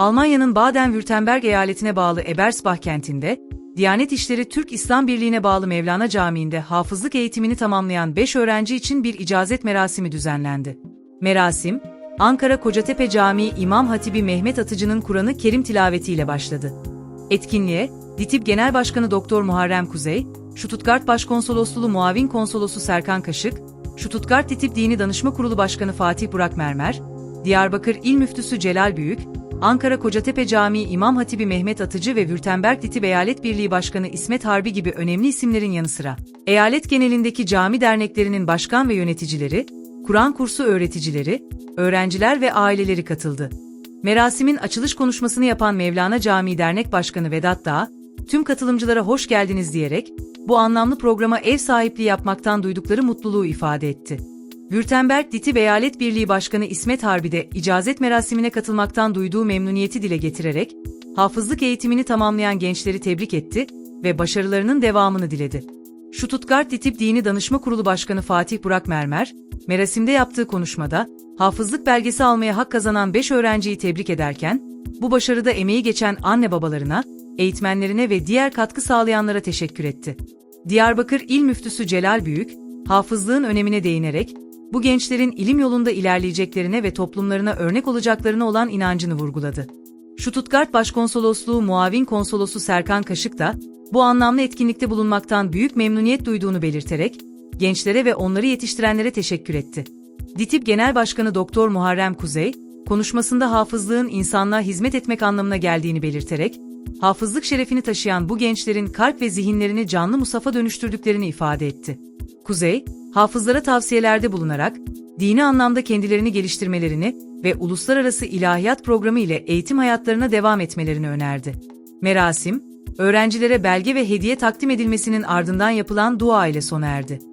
Almanya'nın Baden-Württemberg eyaletine bağlı Ebersbach kentinde, Diyanet İşleri Türk İslam Birliği'ne bağlı Mevlana Camii'nde hafızlık eğitimini tamamlayan 5 öğrenci için bir icazet merasimi düzenlendi. Merasim, Ankara Kocatepe Camii İmam Hatibi Mehmet Atıcı'nın Kur'an'ı Kerim tilavetiyle başladı. Etkinliğe, DİTİB Genel Başkanı Doktor Muharrem Kuzey, Stuttgart Başkonsolosluğu Muavin Konsolosu Serkan Kaşık, Stuttgart DİTİB Dini Danışma Kurulu Başkanı Fatih Burak Mermer, Diyarbakır İl Müftüsü Celal Büyük, Ankara Kocatepe Camii İmam Hatibi Mehmet Atıcı ve Württemberg DİTİB Eyalet Birliği Başkanı İsmet Harbi gibi önemli isimlerin yanı sıra, eyalet genelindeki cami derneklerinin başkan ve yöneticileri, Kur'an kursu öğreticileri, öğrenciler ve aileleri katıldı. Merasimin açılış konuşmasını yapan Mevlana Camii Dernek Başkanı Vedat Dağ, tüm katılımcılara hoş geldiniz diyerek, bu anlamlı programa ev sahipliği yapmaktan duydukları mutluluğu ifade etti. Württemberg DİTİB Eyalet Birliği Başkanı İsmet Harbi de icazet merasimine katılmaktan duyduğu memnuniyeti dile getirerek, hafızlık eğitimini tamamlayan gençleri tebrik etti ve başarılarının devamını diledi. Stuttgart DİTİB Dini Danışma Kurulu Başkanı Fatih Burak Mermer, merasimde yaptığı konuşmada, hafızlık belgesi almaya hak kazanan 5 öğrenciyi tebrik ederken, bu başarıda emeği geçen anne babalarına, eğitmenlerine ve diğer katkı sağlayanlara teşekkür etti. Diyarbakır İl Müftüsü Celal Büyük, hafızlığın önemine değinerek, bu gençlerin ilim yolunda ilerleyeceklerine ve toplumlarına örnek olacaklarına olan inancını vurguladı. Stuttgart Başkonsolosluğu Muavin Konsolosu Serkan Kaşık da, bu anlamlı etkinlikte bulunmaktan büyük memnuniyet duyduğunu belirterek, gençlere ve onları yetiştirenlere teşekkür etti. DİTİB Genel Başkanı Doktor Muharrem Kuzey, konuşmasında hafızlığın insanlığa hizmet etmek anlamına geldiğini belirterek, hafızlık şerefini taşıyan bu gençlerin kalp ve zihinlerini canlı musafa dönüştürdüklerini ifade etti. Kuzey, hafızlara tavsiyelerde bulunarak, dini anlamda kendilerini geliştirmelerini ve uluslararası ilahiyat programı ile eğitim hayatlarına devam etmelerini önerdi. Merasim, öğrencilere belge ve hediye takdim edilmesinin ardından yapılan dua ile sona erdi.